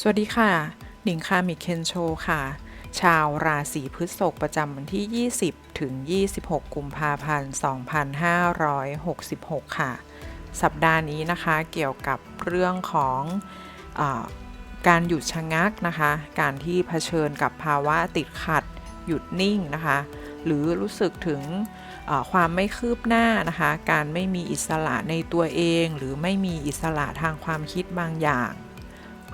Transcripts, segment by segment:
สวัสดีค่ะ หนิงคามิเคนโชค่ะ ชาวราศีพฤษภประจำวันที่ 20 ถึง 26 กุมภาพันธ์ 2566 ค่ะ สัปดาห์นี้นะคะเกี่ยวกับเรื่องของอการหยุดชะงักนะคะ การที่เผชิญกับภาวะติดขัด หยุดนิ่งนะคะ หรือรู้สึกถึงความไม่คืบหน้านะคะ การไม่มีอิสระในตัวเอง หรือไม่มีอิสระทางความคิดบางอย่าง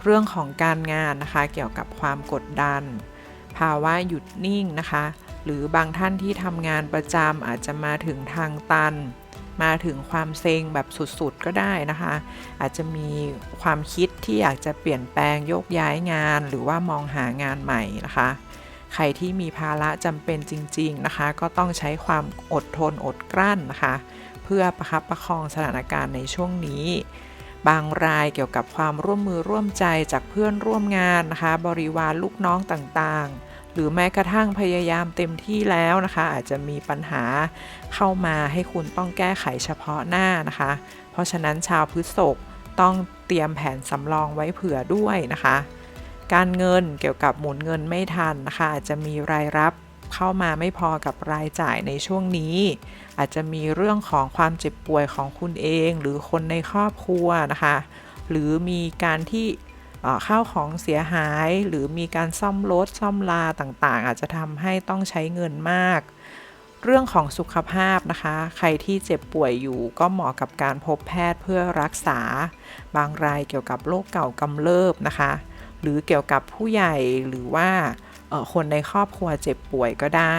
เรื่องของการงานนะคะ เกี่ยวกับความกดดัน ภาวะหยุดนิ่งนะคะ หรือบางท่านที่ทำงานประจำอาจจะมาถึงทางตัน มาถึงความเซ็งแบบสุดๆก็ได้นะคะ อาจจะมีความคิดที่อยากจะเปลี่ยนแปลงโยกย้ายงาน หรือว่ามองหางานใหม่นะคะ ใครที่มีภาระจำเป็นจริง ๆนะคะ ก็ต้องใช้ความอดทนอดกลั้นนะคะ เพื่อประคับประคองสถานการณ์ในช่วงนี้ บางรายเกี่ยวกับความร่วมมือร่วมใจจากเพื่อนร่วมงานนะคะ บริวารลูกน้องต่างๆ หรือแม้กระทั่งพยายามเต็มที่แล้วนะคะ อาจจะมีปัญหาเข้ามาให้คุณต้องแก้ไขเฉพาะหน้านะคะ เพราะฉะนั้นชาวพฤษภต้องเตรียมแผนสำรองไว้เผื่อด้วยนะคะ การเงินเกี่ยวกับหมุนเงินไม่ทันนะคะอาจจะมีรายรับ เข้ามาไม่พอกับรายจ่ายในช่วงนี้ อาจจะมีเรื่องของความเจ็บป่วยของคุณเอง หรือคนในครอบครัวนะคะ หรือมีการที่เข้าวของเสียหาย หรือมีการซ่อมรถซ่อมลาต่างๆ อาจจะทำให้ต้องใช้เงินมาก เรื่องของสุขภาพนะคะ ใครที่เจ็บป่วยอยู่ก็เหมาะกับการพบแพทย์เพื่อรักษา บางรายเกี่ยวกับโรคเก่ากำเริบนะคะ หรือเกี่ยวกับผู้ใหญ่หรือว่า คนในครอบครัวเจ็บป่วยก็ได้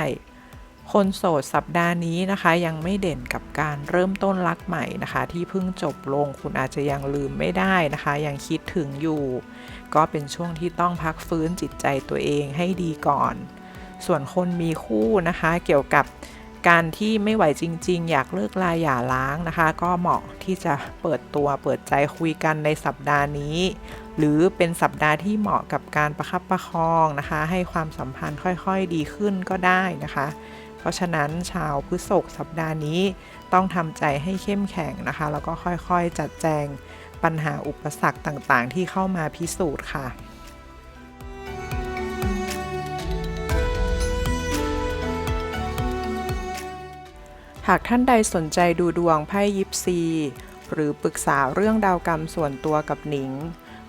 คนโสดสัปดาห์นี้นะคะยังไม่เด่นกับการเริ่มต้นรักใหม่นะคะ ที่เพิ่งจบลงคุณอาจจะยังลืมไม่ได้นะคะ ยังคิดถึงอยู่ ก็เป็นช่วงที่ต้องพักฟื้นจิตใจตัวเองให้ดีก่อน ส่วนคนมีคู่นะคะเกี่ยวกับการที่ไม่ไหวจริง ๆ อยากเลิกลาหย่าร้างนะคะ ก็เหมาะที่จะเปิดตัวเปิดใจคุยกันในสัปดาห์นี้ หรือเป็นสัปดาห์ที่เหมาะกับการประคับประคองนะคะ ให้ความสัมพันธ์ค่อยๆดีขึ้นก็ได้นะคะ เพราะฉะนั้นชาวพฤษภสัปดาห์นี้ต้องทำใจให้เข้มแข็งนะคะ แล้วก็ค่อยๆจัดแจงปัญหาอุปสรรคต่างๆ ที่เข้ามาพิสูจน์ค่ะหากท่านใดสนใจดูดวงไพ่ยิปซี หรือปรึกษาเรื่องดาวกรรมส่วนตัวกับหนิง